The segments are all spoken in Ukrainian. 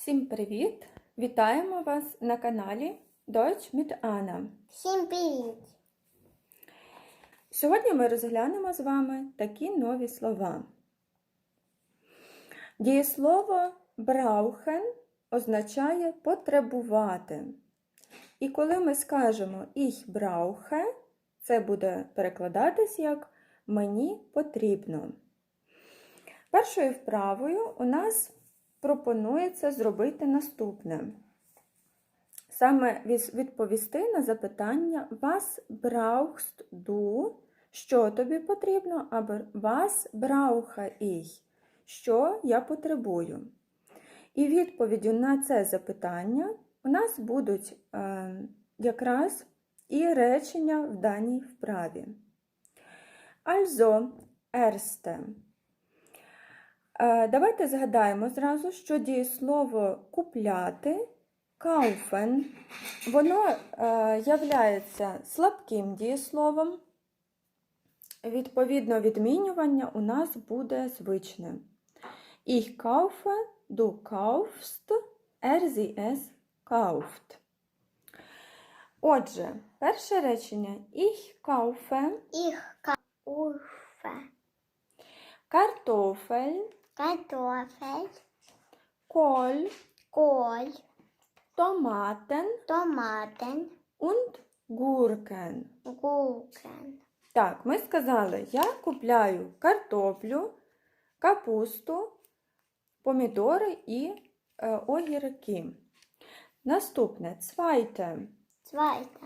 Всім привіт! Вітаємо вас на каналі Deutsch mit Anna. Всім привіт! Сьогодні ми розглянемо з вами такі нові слова. Дієслово brauchen означає потребувати. І коли ми скажемо ich brauche, це буде перекладатись як мені потрібно. Першою вправою у нас пропонується зробити наступне. Саме відповісти на запитання Was brauchst du? Що тобі потрібно? Або Was brauche ich? Що я потребую? І відповіддю на це запитання у нас будуть е, якраз і речення в даній вправі. Also, erste. Е, Давайте згадаємо зразу, що дієслово купляти, kaufen, воно е, являється слабким дієсловом. Відповідно, відмінювання у нас буде звичне. Ich kaufe, du kaufst, er sie es kauft. Отже, перше речення Ich kaufe Їх кауфе, Kartoffel, картофель, Kohl, коль, Tomaten томатен, und Gurken. гукен. Так, ми сказали, я купляю картоплю, капусту, помідори і е, огірки. Наступне zweite. Zweite.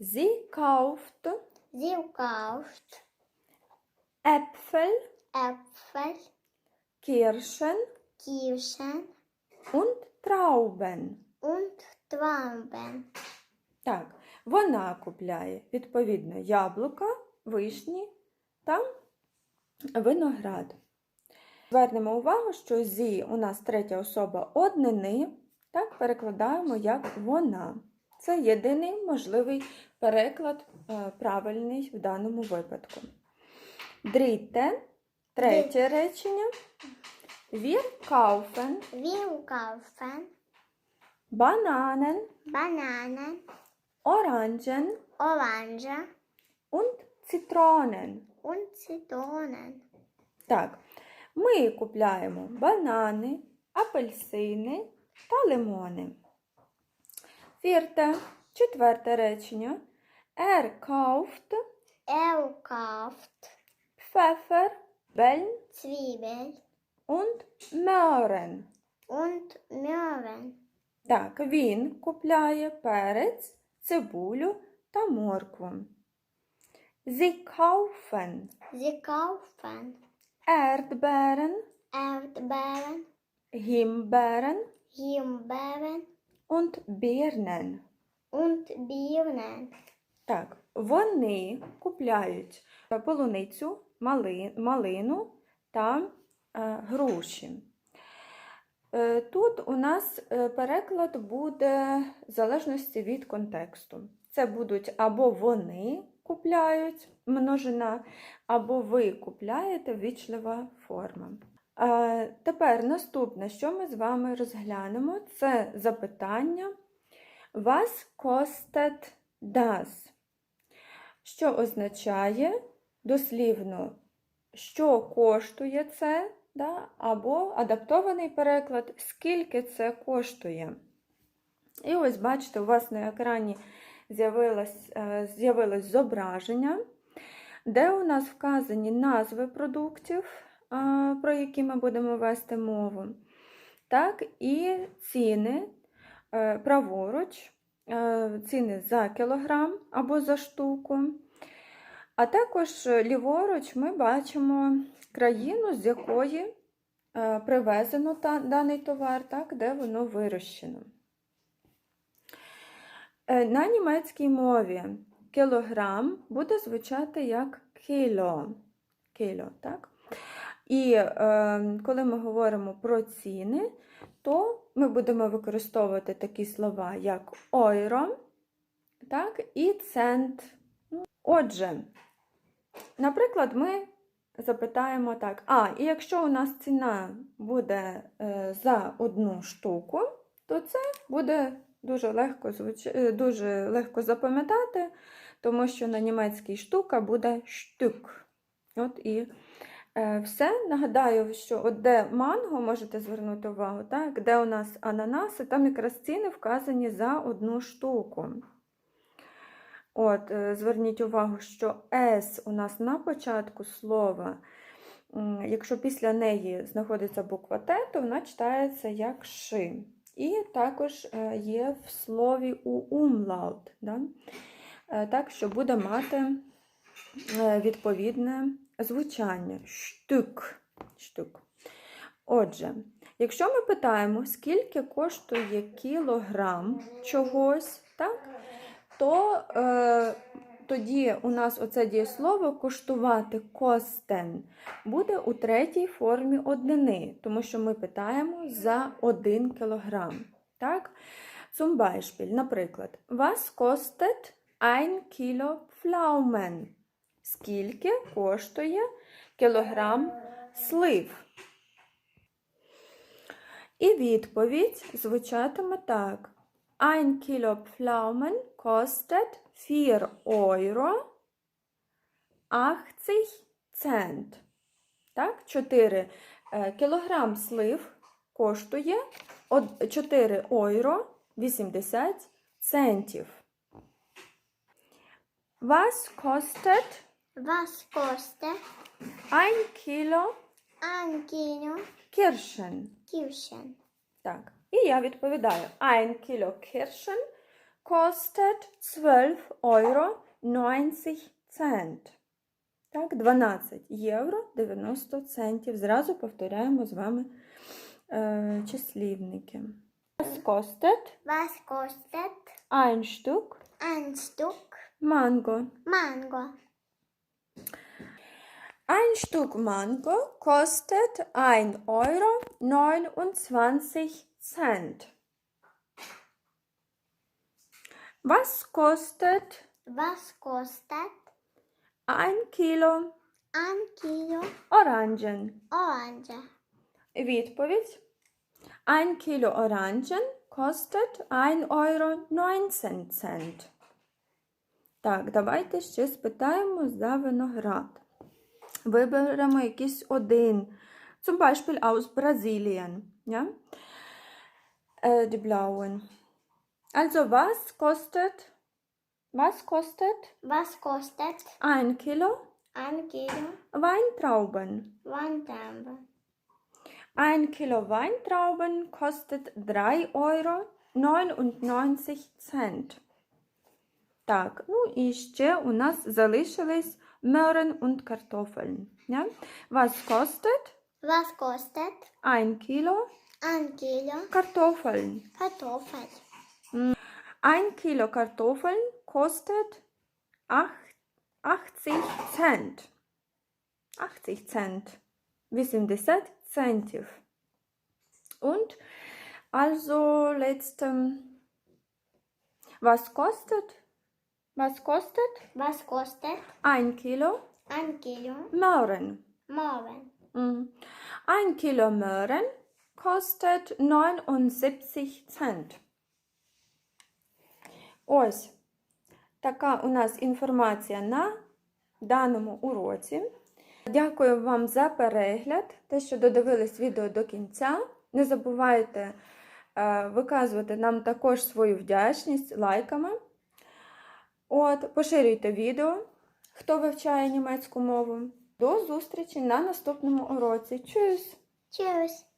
Sie kauft Sie kauft Äpfel, Äpfel, Kirschen Kirschen und Trauben. und Trauben. Так, вона купляє відповідно яблука, вишні та виноград. Звернемо увагу, що зі у нас третя особа однини, так перекладаємо як вона. Це єдиний можливий переклад е, правильний в даному випадку. Дріте, третє речення. Wir kaufen Wir kaufen Bananen, Bananen, Orangen Orange und Zitronen. und Zitronen. Так, ми купляємо банани, апельсини та лимони. Вірте, четверте речення. Er kauft Er kauft Pfeffer, Bellen Zwiebel und Möhren. und Möhren. Так, він купляє перець, цибулю та моркву. Sie kaufen Sie kaufen Erdbeeren, Erdbeeren, Himbeeren Himbeeren und Birnen. und Birnen. Так, вони купляють полуницю, малину та е, груші. Е, Тут у нас е, переклад буде в залежності від контексту. Це будуть або вони купляють множина, або ви купляєте вічлива форма. Тепер наступне, що ми з вами розглянемо, це запитання Was kostet das? Що означає дослівно, що коштує це, да? або адаптований переклад, скільки це коштує. І ось, бачите, у вас на екрані з'явилось, е, з'явилось зображення, де у нас вказані назви продуктів, про які ми будемо вести мову. Так, і ціни е, праворуч, е, ціни за кілограм або за штуку. А також е, ліворуч ми бачимо країну, з якої е, привезено даний товар, так, де воно вирощено. Е, На німецькій мові кілограм буде звучати як кіло. Кіло, так? І е, коли ми говоримо про ціни, то ми будемо використовувати такі слова, як ойро, так, і цент. Отже, наприклад, ми запитаємо так. А, і якщо у нас ціна буде е, за одну штуку, то це буде дуже легко, звуч... е, дуже легко запам'ятати, тому що на німецькій штука буде штук. От і е, все. Нагадаю, що от де манго, можете звернути увагу, так? де у нас ананаси, там якраз ціни вказані за одну штуку. От, е, зверніть увагу, що S у нас на початку слова, якщо після неї знаходиться буква Т, то вона читається як ши. І також е, є в слові у умлаут, да? Е, так, що буде мати відповідне звучання. Штук. Штук. Отже, якщо ми питаємо, скільки коштує кілограм чогось, так? То е, тоді у нас оце дієслово коштувати костен буде у третій формі однини, тому що ми питаємо за 1 кілограм. Так? Zum наприклад, was kostet ein Kilo Pflaumen? Скільки коштує кілограм слив? І відповідь звучатиме так. Ein Kilo Pflaumen kostet 4 Euro 80 Cent. Так, 4 е, кілограм слив коштує 4 Euro 80 центів. Was kostet Was kostet ein Kilo ein Kilo Kirschen? Kirschen? Так, і я відповідаю. Ein Kilo Kirschen kostet 12 euro 90 цент. Так, 12 євро 90 центів. Зразу повторяємо з вами е, числівники. Was kostet Was kostet ein Stück ein Stück Mango? Mango? Ein Stück Mango kostet 1 Euro 29 Cent. Was kostet Was kostet ein Kilo ein Kilo Orangen? Orange? Відповідь. Ein Kilo Orangen kostet 1 Euro 19 Cent. Так, давайте ще спитаємо за виноград. Виберемо якийсь один. Zum Beispiel aus Brasilien. Ja? Äh, die blauen. Also, was kostet, was kostet Was kostet ein Kilo ein Kilo Weintrauben? Weintrauben? Ein Kilo Weintrauben kostet 3 Euro 99 Cent. Так, ну і ще у нас залишились Möhren und Kartoffeln. Ja? Was kostet Was kostet ein Kilo ein Kilo Kartoffeln? Kartoffel? Ein Kilo Kartoffeln kostet ach- 80 Cent. 80 Cent. 80 Centів. Und also letzte. Was kostet? Was kostet Was kostet ein Kilo ein Kilo Möhren? Möhren? Mhm. Ein Kilo Möhren kostet 79 Cent. Ось така у нас інформація на даному уроці. Дякую вам за перегляд, те, що додивились відео до кінця. Не забувайте е, виказувати нам також свою вдячність лайками. От, поширюйте відео, хто вивчає німецьку мову. До зустрічі на наступному уроці. Чус! Tschüss.